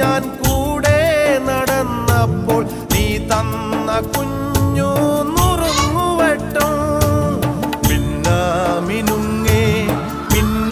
ഞാൻ കൂടെ നടന്നപ്പോൾ നീ തന്ന കുഞ്ഞു